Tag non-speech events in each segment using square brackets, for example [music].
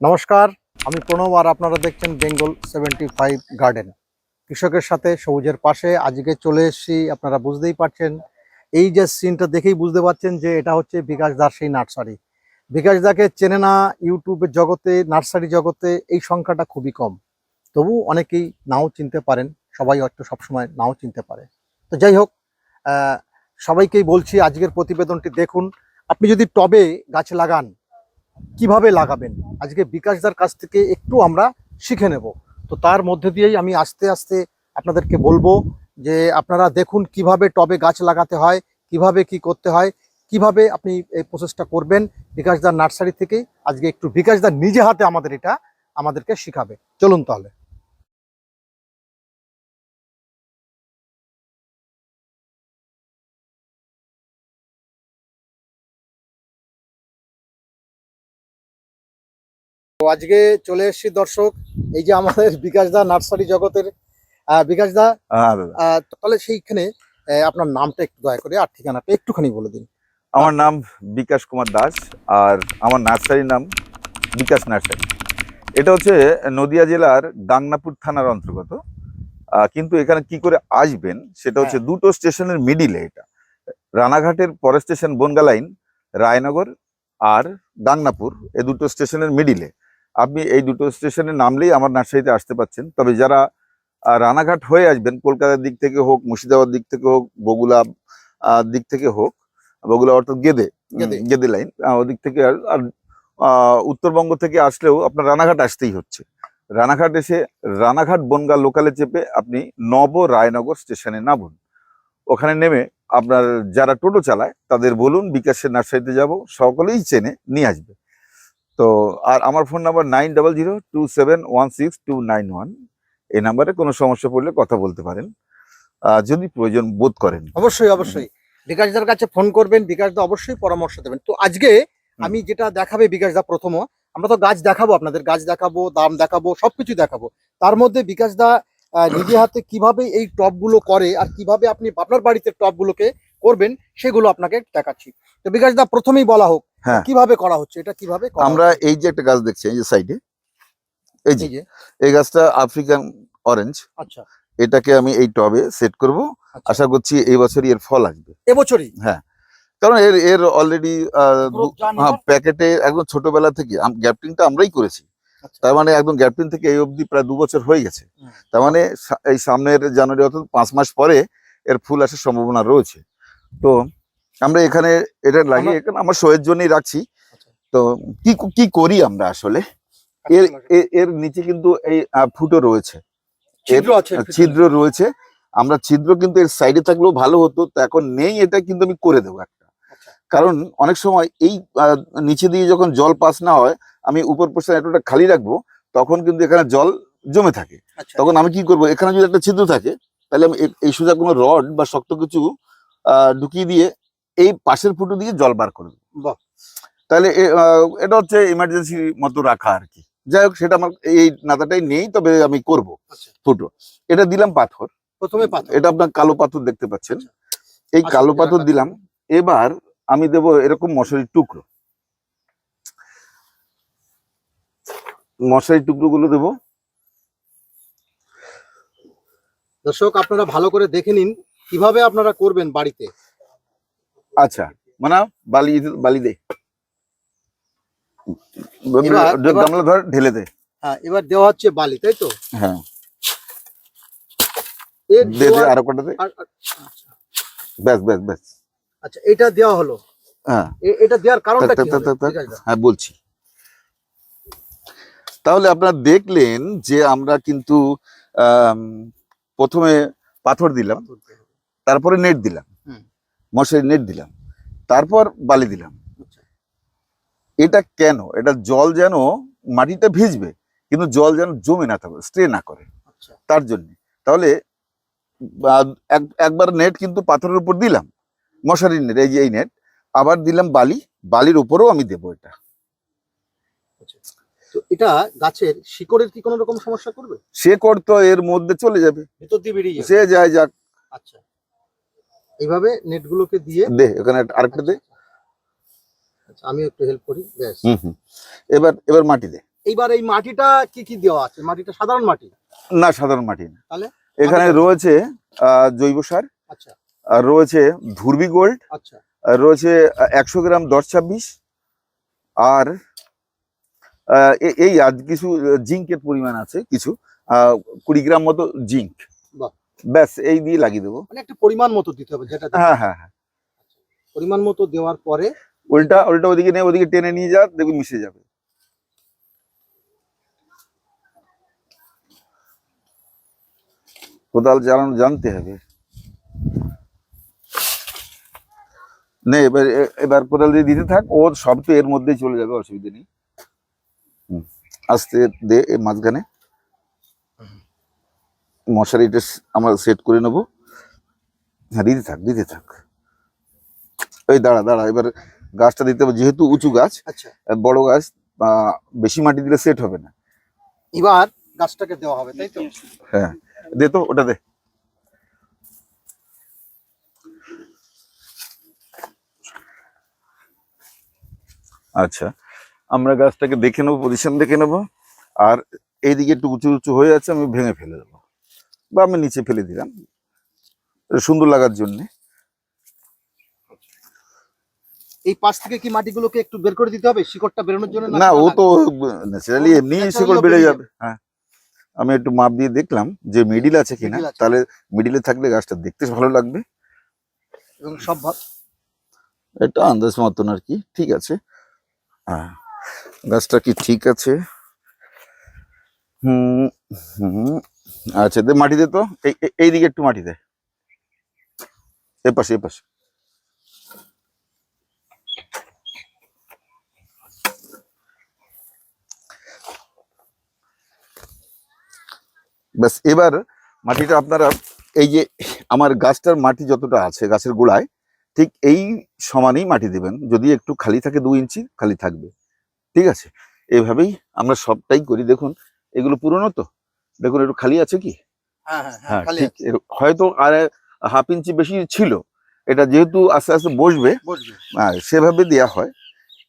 নমস্কার, আমি প্রণব আর আপনারা দেখছেন বেঙ্গল সেভেন্টি ফাইভ গার্ডেন। কৃষকের সাথে সবুজের পাশে আজকে চলে এসেছি, আপনারা বুঝতেই পারছেন। এই যে সিনটা দেখেই বুঝতে পারছেন যে এটা হচ্ছে বিকাশ দার সেই নার্সারি। বিকাশ দাকে চেনে না ইউটিউবের জগতে, নার্সারি জগতে এই সংখ্যাটা খুবই কম। তবু অনেকেই নাও চিনতে পারেন, সবাই হয়তো সবসময় নাও চিনতে পারে। তো যাই হোক সবাইকেই বলছি, আজকের প্রতিবেদনটি দেখুন। আপনি যদি টবে গাছ লাগান কীভাবে লাগাবেন? আজকে বিকাশদার কাছ থেকে একটু আমরা শিখে নেব। তো তার মধ্যে দিয়েই আমি আস্তে আস্তে আপনাদেরকে বলব যে আপনারা দেখুন কীভাবে টবে গাছ লাগাতে হয়, কীভাবে কি করতে হয়, কীভাবে আপনি এই প্রসেসটা করবেন। বিকাশ বিকাশদার নার্সারি থেকেই আজকে একটু বিকাশ বিকাশদার নিজে হাতে আমাদের এটা, আমাদেরকে শিখাবে। চলুন তাহলে। তো আজকে চলে এসেছি দর্শক। এই যে আমাদের বিকাশদা নার্সারি জগতের আহ, বিকাশদা হ্যাঁ দাদা। তাহলে সেইখানে আপনার নামটা একটু দয়া করে আর ঠিকানাটা একটুখানি বলে দিন। আমার নাম বিকাশ কুমার দাস আর আমার নার্সারির নাম বিকাশ নার্সারি। এটা হচ্ছে নদিয়া জেলার গাংনাপুর থানার অন্তর্গত। কিন্তু এখানে কি করে আসবেন সেটা হচ্ছে দুটো স্টেশনের মিডিলে এটা। রানাঘাটের পরের স্টেশন বনগা লাইন রায়নগর আর গাংনাপুর এই দুটো স্টেশনের মিডিলে। আপনি এই দুটো স্টেশনে নামলেই আমার নার্সারিতে আসতে পাচ্ছেন। তবে যারা রানাঘাট হয়ে আসবেন কলকাতার দিক থেকে হোক মুর্শিদাবাদ দিক থেকে হোক বগুলা দিক থেকে হোক বগুলা অর্থাৎ গেদে গেদে। লাইন ওদিক থেকে আর আর, উত্তরবঙ্গ থেকে আসলেও আপনার রানাঘাট আসতেই হচ্ছে। রানাঘাট এসে রানাঘাট বনগা লোকালে চেপে আপনি নব রায়নগর স্টেশনে নামুন। ওখানে নেমে আপনার যারা টোটো চালায় তাদের বলুন বিকাশের নার্সারিতে যাব সকলেই চেনে নিয়ে আসবে। তো আর আমার phone number nine double zero two seven one six two nine one এই নাম্বারে কোনো সমস্যা পড়লে কথা বলতে পারেন। যদি প্রয়োজন বোধ করেন। অবশ্যই অবশ্যই। বিকাশদার কাছে ফোন করবেন বিকাশদা অবশ্যই পরামর্শ দেবেন। তো আজকে আমি যেটা দেখাবে বিকাশদা প্রথম আমরা তো গাছ দেখাবো আপনাদের গাছ দেখাবো দাম দেখাবো সবকিছু দেখাবো। তার মধ্যে বিকাশদা নিজে হাতে কীভাবে এই টবগুলো করে আর কীভাবে আপনি আপনার বাড়িতে টবগুলোকে করবেন সেগুলো আপনাকে দেখাচ্ছি। তো বিকাশ দা প্রথমেই বলা হোক হ্যাঁ। কীভাবে করা হচ্ছে? এটা কীভাবে আমরা এই যে একটা গাছ দেখছি এই যে সাইডে এই যে এই গাছটা আফ্রিকান অরেঞ্জ। আচ্ছা। এটাকে আমি এই টবে সেট করব। আচ্ছা। আশা করছি এই বছরই এর ফল আসবে। এবছরই? হ্যাঁ। কারণ এর এর অলরেডি হ্যাঁ প্যাকেটে একদম ছোটবেলা থেকে গ্যাপটিংটা আমরাই করেছি। আচ্ছা। তার মানে একদম গ্যাপটিং থেকে এই অবধি প্রায় দু বছর হয়ে গেছে। তার মানে এই সামনের জানুয়ারি অর্থাৎ পাঁচ মাস পরে এর ফুল আসার সম্ভাবনা রয়েছে। তো আমরা এখানে এটা লাগিয়ে এখানে আমার শোয়ের জন্যই রাখছি। আচ্ছা। তো কি কি করি আমরা আসলে? এর এর নিচে কিন্তু এই ফুটো রয়েছে। ছিদ্র রয়েছে। আমরা ছিদ্র কিন্তু এর সাইডে থাকলেও ভালো হতো তো এখন নেই এটা কিন্তু আমি করে দেবো একটা। আচ্ছা। কারণ অনেক সময় এই নিচে দিয়ে যখন জল পাস না হয় আমি উপর পোর্শন এতটা খালি রাখব তখন কিন্তু এখানে জল জমে থাকে। আচ্ছা। তখন আমি কি করব? এখানে যদি একটা ছিদ্র থাকে তাহলে আমি এই সোজা কোনো রড বা শক্ত কিছু ঢুকিয়ে দিয়ে এই পাশের ফুটো দিয়ে জল বার করে দেবো। তাহলে এটা হচ্ছে ইমার্জেন্সি মতো রাখা আর কি। যাই হোক সেটা আমার এই নাতাটাই নেই তবে আমি করব আচ্ছা। ফুটো। এটা দিলাম পাথর। প্রথমে পাথর। এটা আপনার কালো পাথর দেখতে পাচ্ছেন। আচ্ছা। এই আচ্ছা, কালো পাথর দিলাম। এবার আমি দেব এরকম মশারির টুকরো। মশারির টুকরো গুলো দেবো। দর্শক আপনারা ভালো করে দেখে নিন কীভাবে আপনারা করবেন বাড়িতে? আচ্ছা মানে বালি বালি দে। গামলা ধর ঢেলে দে। হ্যাঁ এবার দেওয়া হচ্ছে বালি তাই তো? হ্যাঁ। দে দে আরও কটা দে। আর- আর- আচ্ছা, ব্যাস ব্যাস ব্যাস। আচ্ছা এটা দেওয়া হলো। হ্যাঁ। এটা দেওয়ার কারণটা কি? হ্যাঁ বলছি। তাহলে আপনারা দেখলেন যে আমরা কিন্তু প্রথমে পাথর দিলাম। তারপরে নেট দিলাম। মশারি নেট দিলাম। তারপর বালি দিলাম। আচ্ছা। এটা কেন? এটা জল যেন মাটিটা ভিজবে কিন্তু জল যেন জমে না থাকে স্টে না করে। আচ্ছা। তার জন্য। তাহলে একবার নেট কিন্তু পাথরের উপর দিলাম মশারির নেট এই যে এই নেট আবার দিলাম বালি বালির উপরেও আমি দেবো এটা। তো এটা গাছের শিকড়ের কি কোনো রকম সমস্যা করবে? সে করতো এর মধ্যে চলে যাবে। ভিতর দিয়ে বেরিয়ে যাবে। সে যায় যাক। আচ্ছা। এইভাবে নেটগুলোকে দিয়ে দে এখানে আরেকটা দে। আচ্ছা, আমি একটু হেল্প করি ব্যাস। হুম হুম। এবার এবার মাটি দে। এইবার এই মাটিটা কি কি দেওয়া আছে? মাটিটা সাধারণ মাটি? না সাধারণ মাটি না। তাহলে? এখানে রয়েছে জৈব সার আচ্ছা। আর রয়েছে ধুরবি গোল্ড আচ্ছা। আর রয়েছে একশো গ্রাম দশ ছাব্বিশ আর এই আর কিছু জিঙ্কের পরিমাণ আছে কিছু কুড়ি গ্রাম মতো জিঙ্ক। বাহ। ব্যাস এই দিয়ে লাগিয়ে দেবো। মানে একটা পরিমাণ মতো দিতে হবে যেটা হ্যাঁ হ্যাঁ হ্যাঁ। পরিমাণ মতো দেওয়ার পরে উল্টা উল্টা ওদিকে নিয়ে ওদিকে টেনে নিয়ে যা দেখবি মিশে যাবে। কোদাল চালানো জানতে হবে। নে এবার এবার কোদাল দিয়ে দিতে থাক ও সব তো এর মধ্যেই চলে যাবে অসুবিধা নেই। আস্তে দে মাঝখানে। মশারিটা আমরা সেট করে নেব। হ্যাঁ দিতে থাক দিতে থাক। এই দাঁড়া দাঁড়া এবার গাছটা দিতে হবে যেহেতু উঁচু গাছ আচ্ছা। বড় গাছ বেশি মাটি দিলে সেট হবে না। এবার গাছটাকে দেওয়া হবে তাই তো? হ্যাঁ দে তো ওটা দে। আচ্ছা আমরা গাছটাকে দেখে নেব পজিশন দেখে নেব আর এইদিকে একটু উঁচু উঁচু হয়ে আছে আমি ভেঙে ফেলে দেবো। বা আমি নিচে ফেলে দিলাম। সুন্দর লাগার জন্যে। এই পাশ থেকে কি মাটিগুলোকে একটু বের করে দিতে হবে? শিকড়টা বেরোনোর জন্য না ও তো ন্যাচারালি এমনি শিকড় বেড়ে যাবে। হ্যাঁ। আমি একটু মাপ দিয়ে দেখলাম যে মিডিল আছে কিনা। তাহলে মিডিলে থাকলে গাছটা দেখতে ভালো লাগবে। এবং সব এটা আন্দাজ মতন আর কি। ঠিক আছে। হ্যাঁ। গাছটা কি ঠিক আছে? হুম হুম। আচ্ছা দে মাটি দে তো? এই এইদিকে একটু মাটি দে এপাশে। পাশে এ ব্যাস, এবার মাটিটা আপনারা, এই যে আমার গাছটার মাটি যতটা আছে, গাছের গোড়ায়, ঠিক এই সমানেই মাটি দেবেন। যদি একটু খালি থাকে দু ইঞ্চি, খালি থাকবে। ঠিক আছে? এভাবেই আমরা সবটাই করি। দেখুন, এগুলো পুরনো তো? দেখুন একটু খালি আছে কি? হ্যাঁ হ্যাঁ হ্যাঁ হ্যাঁ খালি ঠিক হয়তো আর হাফ ইঞ্চি বেশি ছিল এটা যেহেতু আস্তে আস্তে বসবে হ্যাঁ, সেভাবে দেওয়া হয়।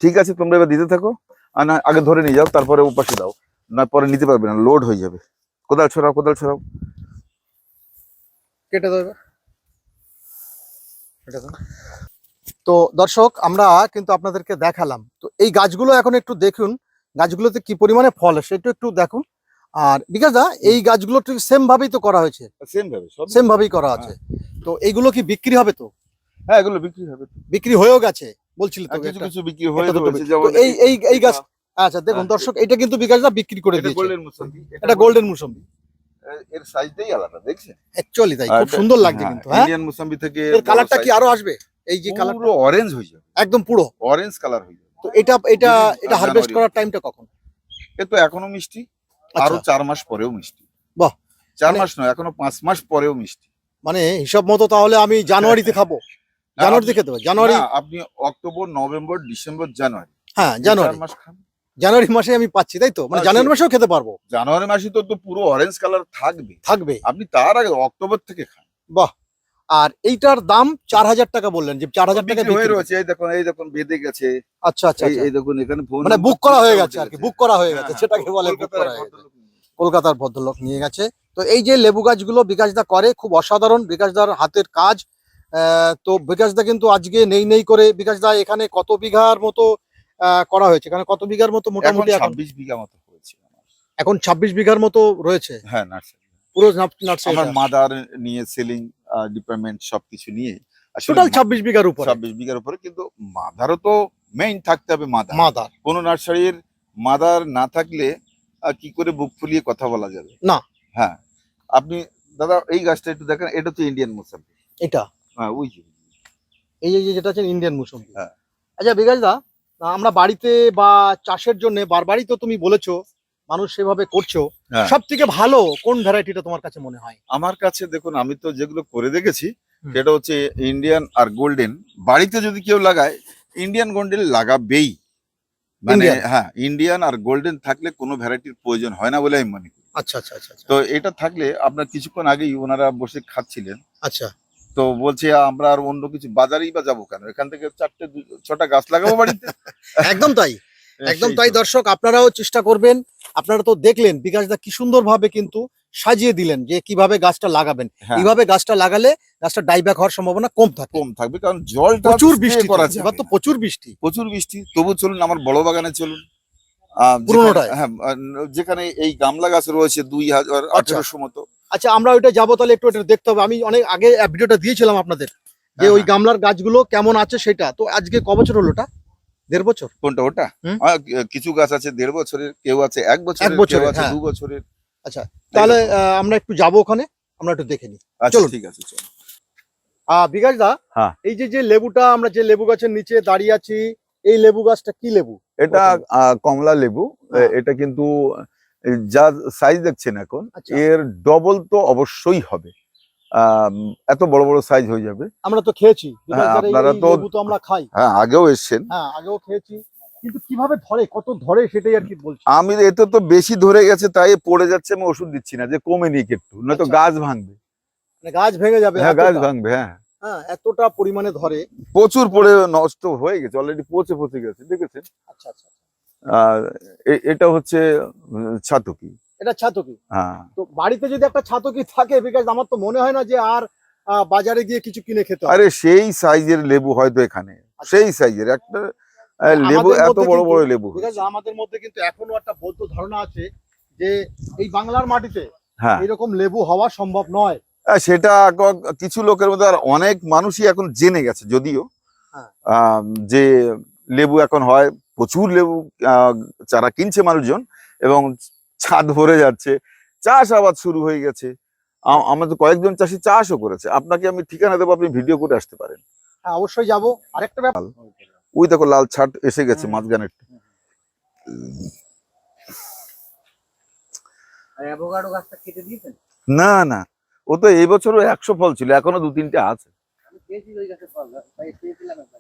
ঠিক আছে তোমরা এবার দিতে থাকো আর না আগে ধরে নিয়ে যাও তারপরে উপাসে দাও। না পরে নিতে পারবে না লোড হয়ে যাবে। কোদাল ছড়াও কোদাল ছড়াও। কেটে কেটে তো দর্শক আমরা কিন্তু আপনাদেরকে দেখালাম। তো এই গাছগুলো এখন একটু দেখুন গাছগুলোতে কি পরিমাণে ফল সেটা একটু দেখুন। আর বিকাশ দা এই গাছগুলো ঠিক সেম ভাবেই তো করা হয়েছে। সেম ভাবে সব সেম ভাবেই করা আছে। তো এইগুলো কি বিক্রি হবে তো? হ্যাঁ এগুলো বিক্রি হবে বিক্রি হয়েও গেছে বলছিল তো কিছু কিছু বিক্রি হয়ে বিক্রি- যেমন এই এই এই গাছ আচ্ছা দেখুন হ্যাঁ, দর্শক এটা কিন্তু বিকাশ দা বিক্রি করে এটা দিয়েছে। গোল্ডেন মুসম্বি। এটা গোল্ডেন মুসম্বি। এর সাইজটাই আলাদা দেখছেন? অ্যাকচুয়ালি তাই খুব সুন্দর লাগছে কিন্তু হ্যাঁ ইন্ডিয়ান মুসম্বি থেকে এর কালারটা কি আরও আসবে? এই যে কালার পুরো অরেঞ্জ হয়ে যাবে। একদম পুরো। অরেঞ্জ কালার হয়ে যাবে। তো এটা এটা এটা হারভেস্ট। করার টাইমটা কখন? এ তো এখনও মিষ্টি। আরও চার মাস পরেও মিষ্টি। বাহ। চার মানে- মাস নয় এখনও পাঁচ মাস পরেও মিষ্টি। মানে হিসাব মতো তাহলে আমি জানুয়ারিতে খাব। জানুয়ারিতে খেতে পারি জানুয়ারি আপনি অক্টোবর নভেম্বর ডিসেম্বর জানুয়ারি। হ্যাঁ জানুয়ারি। মাস খান। জানুয়ারি মাসে আমি পাচ্ছি তাই তো? মানে জানুয়ারি মাসেও খেতে পারব। জানুয়ারি মাসে তো পুরো অরেঞ্জ কালার থাকবে। থাকবে। আপনি তার আগে অক্টোবর থেকে খান। আর এইটার দাম চার হাজার টাকা বললেন যে চার হাজার টাকা বিক্রি হয়ে রয়েছে এই দেখুন এই দেখুন বেঁধে গেছে। আচ্ছা আচ্ছা এই আচ্ছা। দেখুন এখানে ফোন মানে বুক করা হয়ে গেছে আর কি বুক করা হয়ে হ্যাঁ, গেছে সেটাকে বলে বুক করা হয়ে গেছে। কলকাতার ভদ্রলোক নিয়ে গেছে। তো এই যে লেবু গাছগুলো বিকাশদা করে খুব অসাধারণ বিকাশদার হাতের কাজ। আহ, তো বিকাশদা কিন্তু আজকে নেই নেই করে বিকাশদা এখানে কত বিঘার মতো করা হয়েছে? এখানে কত বিঘার মতো মোটামুটি এখন ছাব্বিশ বিঘা মতো হয়েছে এখন ছাব্বিশ বিঘার মতো রয়েছে? হ্যাঁ নার্সারি। পুরো নার্সারি আমার মাদার নিয়ে সেলিং ডিপার্টমেন্ট সবকিছু নিয়ে। টোটাল ছাব্বিশ বিঘার উপরে। ছাব্বিশ বিঘার উপরে কিন্তু মাদারও তো মেইন থাকতে হবে মাদার। মাদার। কোন নার্সারির মাদার না থাকলে কি করে বুক ফুলিয়ে কথা বলা যাবে? না। হ্যাঁ। আপনি দাদা এই গাছটা একটু দেখেন এটা তো ইন্ডিয়ান মোসাম্বি। এটা? হ্যাঁ ওই যে। এই যে যেটা আছে ইন্ডিয়ান মুসম্বি। হ্যাঁ। আচ্ছা বিকাশদা আমরা বাড়িতে বা চাষের জন্য বারবারই তো তুমি বলেছ মানুষ সেভাবে করছ। সব থেকে ভালো কোন ভ্যারাইটিটা তোমার কাছে মনে হয়? আমার কাছে দেখুন আমি তো যেগুলো করে দেখেছি সেটা হচ্ছে ইন্ডিয়ান আর গোল্ডেন বাড়িতে যদি কেউ লাগায় ইন্ডিয়ান গোল্ডেন লাগাবেই। মানে হ্যাঁ ইন্ডিয়ান আর গোল্ডেন থাকলে কোনো ভ্যারাইটির প্রয়োজন হয় না বলে আমি মনে করি। আচ্ছা আচ্ছা আচ্ছা আচ্ছা। তো এটা থাকলে আপনার কিছুক্ষণ আগেই ওনারা বসে খাচ্ছিলেন। আচ্ছা। তো বলছে আমরা আর অন্য কিছু বাজারেই বা যাব কেন? এখান থেকে চারটে ছটা গাছ লাগাবো বাড়িতে? [laughs] একদম তাই। একদম তাই দর্শক আপনারাও চেষ্টা করবেন আপনারা তো দেখলেন বিকাশ দা কি সুন্দরভাবে কিন্তু সাজিয়ে দিলেন যে কীভাবে গাছটা লাগাবেন। হ্যাঁ, এইভাবে গাছটা লাগালে গাছটা ডাইব্যাক হওয়ার সম্ভাবনা কম থাকে। কম থাকবে কারণ জলটা প্রচুর বৃষ্টি করা যাবে। এবার তো প্রচুর বৃষ্টি। প্রচুর বৃষ্টি তবু চলুন আমার বড় বাগানে চলুন। যেখানে-? হ্যাঁ যেখানে এই গামলা গাছ রয়েছে দুই হাজার আঠেরোশো মতো। আচ্ছা আমরা ওইটা যাব তাহলে একটু এটা দেখতে হবে। আমি অনেক আগে ভিডিওটা দিয়েছিলাম আপনাদের। যে হ্যাঁ, ওই গামলার গাছগুলো কেমন আছে সেটা। তো আজকে ক বছর হলো ওটা? দেড় বছর কোনটা ওটা কিছু গাছ আছে দেড় বছরের কেউ আছে এক বছরের কেউ বছরের, আছে হ্যাঁ। দু বছরের আচ্ছা তাহলে আমরা একটু যাব ওখানে আমরা একটু দেখে নিই আচ্ছা চলুন। ঠিক আছে। আহ বিকাশ দা হ্যাঁ। এই যে যে লেবুটা আমরা যে লেবু গাছের নিচে দাঁড়িয়ে আছি এই লেবু গাছটা কি লেবু এটা আহ, কমলা লেবু হ্যাঁ। এটা কিন্তু যা সাইজ দেখছেন এখন আচ্ছা। এর ডবল তো অবশ্যই হবে এত বড় বড় সাইজ হয়ে যাবে। আমরা তো খেয়েছি। হ্যাঁ, আপনারা তো- আমরা খাই। হ্যাঁ আগেও এসছেন। হ্যাঁ আগেও খেয়েছি। কিন্তু কীভাবে ধরে কত ধরে সেটাই আর কি বলছি। আমি এতে তো বেশি ধরে গেছে তাই পড়ে যাচ্ছে আমি ওষুধ দিচ্ছি না যে কমে নিক একটু নয়তো আচ্ছা। গাছ ভাঙবে। মানে গাছ ভেঙে যাবে হ্যাঁ গাছ ভাঙবে হ্যাঁ। হ্যাঁ এতটা পরিমাণে ধরে। প্রচুর পরে নষ্ট হয়ে গেছে অলরেডি পচে পচে গেছে দেখেছেন? আচ্ছা আচ্ছা আর এ- এটা হচ্ছে ছাতকি এটা ছাতকি। হ্যাঁ। তো বাড়িতে যদি একটা ছাতকি থাকে বিকাশ আমার তো মনে হয় না যে আর বাজারে গিয়ে কিছু কিনে খেতে আরে সেই সাইজের লেবু হয়তো এখানে। সেই সাইজের একটা লেবু এত বড় বড় লেবু আমাদের মধ্যে কিন্তু এখনও একটা বৌদ্ধ ধারণা আছে যে এই বাংলার মাটিতে হ্যাঁ। এরকম লেবু হওয়া সম্ভব নয়। সেটা কিছু লোকের মধ্যে আর অনেক মানুষই এখন জেনে গেছে যদিও হ্যাঁ। যে লেবু এখন হয় প্রচুর লেবু চারা কিনছে মানুষজন এবং ছাদ ভরে যাচ্ছে চাষাবাদ শুরু হয়ে গেছে। আমাদের কয়েকজন চাষি চাষও করেছে। আপনাকে আমি ঠিকানা দেবো আপনি ভিডিও করে আসতে পারেন। হ্যাঁ অবশ্যই যাব। আরেকটা ব্যাপার ওই দেখো লাল ছাট এসে গেছে হুম। মাঝখানে। আর অ্যাভোকাডো গাছটা কেটে দিয়েছেন? না না। ও তো এই বছরও একশো ফল ছিল এখনও দু তিনটে আছে।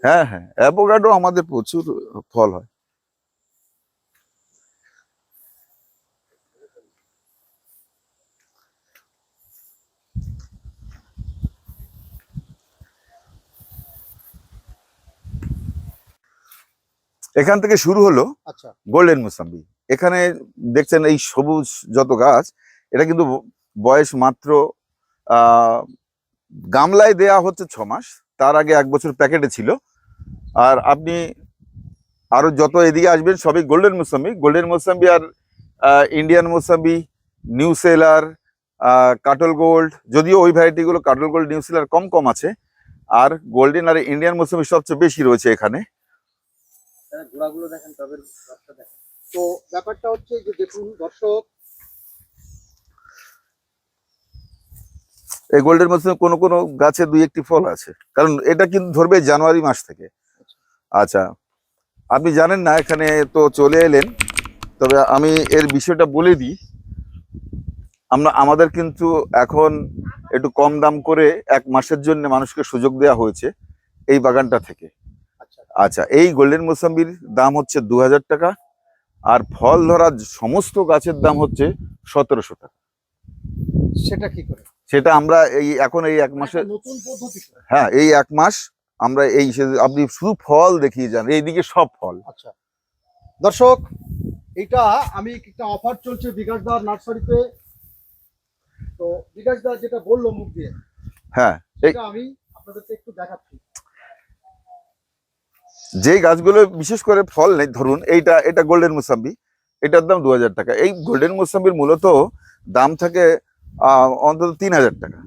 হ্যাঁ হ্যাঁ। অ্যাভোকাডো আমাদের প্রচুর ফল হয়। এখান থেকে শুরু হলো আচ্ছা। গোল্ডেন মোসাম্বি এখানে দেখছেন এই সবুজ যত গাছ এটা কিন্তু বয়স মাত্র গামলায় দেয়া হচ্ছে ছ মাস। তার আগে এক বছর প্যাকেটে ছিল। আর আপনি আরও যত এদিকে আসবেন সবই গোল্ডেন মোসাম্বি গোল্ডেন মোসাম্বি আর Indian mosambi nucellar Katol gold যদিও ওই ভ্যারাইটিগুলো কাটল গোল্ড নিউ সেলার কম কম আছে। আর গোল্ডেন আর ইন্ডিয়ান মোসাম্বি সবচেয়ে বেশি রয়েছে এখানে। গোড়াগুলো দেখেন গাছটা দেখেন। তো ব্যাপারটা হচ্ছে যে দেখুন দর্শক এই গোল্ডেন মৌসুমে কোনো কোনো গাছে দুই একটি ফল আছে। কারণ এটা কিন্তু ধরবে জানুয়ারি মাস থেকে। আচ্ছা আপনি জানেন না এখানে তো চলে এলেন। তবে আমি এর বিষয়টা বলে দিই। আমরা আমাদের কিন্তু এখন একটু কম দাম করে এক মাসের জন্য মানুষকে সুযোগ দেওয়া হয়েছে এই বাগানটা থেকে। আচ্ছা এই গোল্ডেন মোসাম্বির দাম হচ্ছে দু হাজার টাকা আর ফল ধরা সমস্ত গাছের দাম হচ্ছে সতেরোশো টাকা। সেটা কি করে? সেটা আমরা এই এখন এই এক মাসে পদ্ধতি তো। হ্যাঁ এই এক মাস আমরা এই আপনি শুধু ফল দেখিয়ে যান এইদিকে সব ফল। আচ্ছা। দর্শক এটা আমি একটা অফার চলছে বিকাশ দার নার্সারিতে। তো বিকাশ দা যেটা বলল মুখ দিয়ে হ্যাঁ আমি আপনাদেরকে একটু দেখাচ্ছি। যে গাছগুলো বিশেষ করে ফল নেই, ধরুন এইটা, এটা গোল্ডেন মুসাম্বি, এটার দাম দু হাজার টাকা। এই গোল্ডেন মুসাম্বির মূলত দাম থাকে অন্তত তিন হাজার টাকা।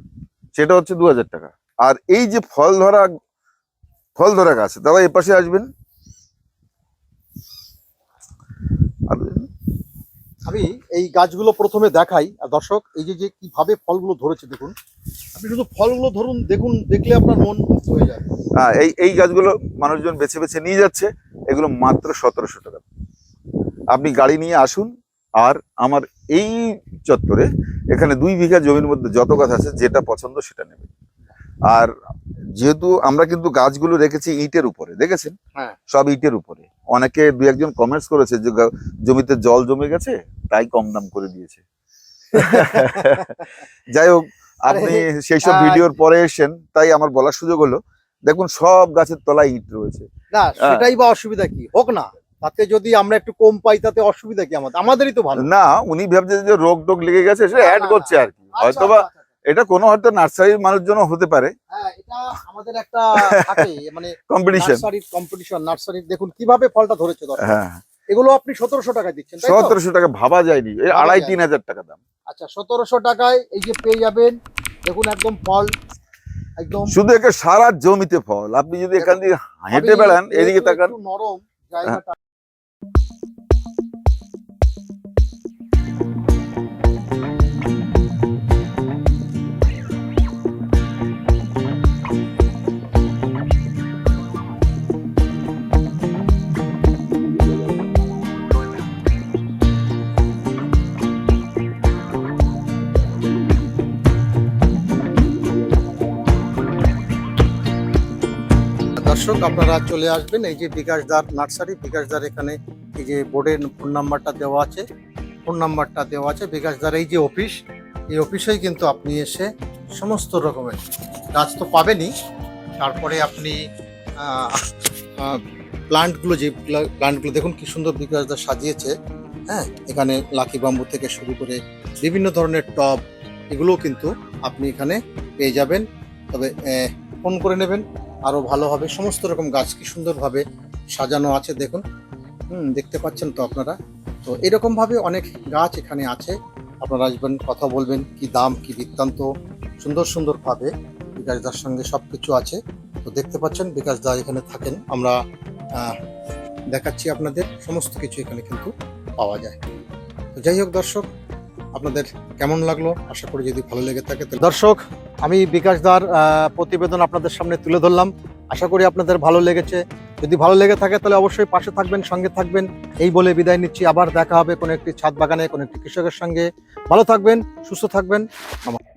সেটা হচ্ছে দু হাজার টাকা। আর এই যে ফল ধরা ফল ধরা গাছ, দাদা এ পাশে আসবেন। আর- আমি এই গাছগুলো প্রথমে দেখাই। আর দর্শক, এই যে যে কীভাবে ফলগুলো ধরেছে দেখুন। আপনি শুধু ফলগুলো ধরুন, দেখুন, দেখলে আপনার মন মুগ্ধ হয়ে যায় হ্যাঁ এই এই গাছগুলো মানুষজন বেছে বেছে নিয়ে যাচ্ছে, এগুলো মাত্র সতেরোশো টাকা। আপনি গাড়ি নিয়ে আসুন, আর আমার এই চত্বরে এখানে দুই বিঘা জমির মধ্যে যত গাছ আছে, যেটা পছন্দ সেটা নেবে আর যেহেতু আমরা কিন্তু গাছগুলো রেখেছি ইটের উপরে দেখেছেন? হ্যাঁ। সব ইটের উপরে। অনেকে দু একজন কমেন্টস করেছে যে জমিতে জল জমে গেছে তাই কম দাম করে দিয়েছে। [laughs] যাই হোক আপনি সেই সব ভিডিওর পরে এসেন তাই আমার বলার সুযোগ হলো দেখুন সব গাছের তলায় ইট রয়েছে। না। সেটাই বা অসুবিধা কি? হোক না তাতে যদি আমরা একটু কম পাই তাতে অসুবিধা কি আমাদের? আমাদেরই তো ভালো। না উনি ভাবছে যে রোগ টোগ লেগে গেছে সেটা অ্যাড করছে আর কি। আচ্ছা, এটা কোনো হয়তো নার্সারির মানুষের জন্য হতে পারে। হ্যাঁ এটা আমাদের একটা মানে [laughs] কম্পিটিশন কম্পিটিশন নার্সারির দেখুন কীভাবে ফলটা ধরেছে। হ্যাঁ। এগুলো আপনি সতেরোশো টাকায় দিচ্ছেন সতেরোশো টাকা ভাবা যায়নি এই আড়াই তিন হাজার টাকা দাম। আচ্ছা সতেরোশো টাকায় এই যে পেয়ে যাবেন দেখুন একদম ফল একদম শুধু একে সারা জমিতে ফল আপনি যদি এখান দিয়ে হেঁটে বেড়ান এদিকে তাকান। নরম জায়গাটা। দর্শক, আপনারা চলে আসবেন। এই যে বিকাশদার নার্সারি বিকাশদার এখানে এই যে বোর্ডের ফোন নাম্বারটা দেওয়া আছে। ফোন নাম্বারটা দেওয়া আছে। বিকাশদার এই যে অফিস, এই অফিসেই কিন্তু আপনি এসে সমস্ত রকমের গাছ তো পাবেনই। তারপরে আপনি প্লান্টগুলো যে প্লান্টগুলো দেখুন কি সুন্দর বিকাশদার সাজিয়েছে। হ্যাঁ এখানে লাকি বাম্বু থেকে শুরু করে বিভিন্ন ধরনের টব, এগুলোও কিন্তু আপনি এখানে পেয়ে যাবেন। তবে ফোন করে নেবেন। আরও ভালো হবে। সমস্ত রকম গাছ কি সুন্দরভাবে সাজানো আছে দেখুন। হুম, দেখতে পাচ্ছেন তো আপনারা? তো এরকমভাবে অনেক গাছ এখানে আছে। আপনারা আসবেন, কথা বলবেন, কি দাম, কি বৃত্তান্ত, সুন্দর সুন্দর ভাবে বিকাশদার সঙ্গে সব কিছু আছে। তো দেখতে পাচ্ছেন বিকাশদা এখানে থাকেন। আমরা দেখাচ্ছি আপনাদের, সমস্ত কিছু এখানে কিন্তু পাওয়া যায়। তো যাই হোক দর্শক, আপনাদের কেমন লাগল? আশা করি যদি ভালো লেগে থাকে তো দর্শক আমি বিকাশ দার প্রতিবেদন আপনাদের সামনে তুলে ধরলাম। আশা করি আপনাদের ভালো লেগেছে। যদি ভালো লেগে থাকে তাহলে অবশ্যই পাশে থাকবেন, সঙ্গে থাকবেন। এই বলে বিদায় নিচ্ছি। আবার দেখা হবে কোনো একটি ছাদ বাগানে, কোনো একটি কৃষকের সঙ্গে। ভালো থাকবেন, সুস্থ থাকবেন। নমস্কার।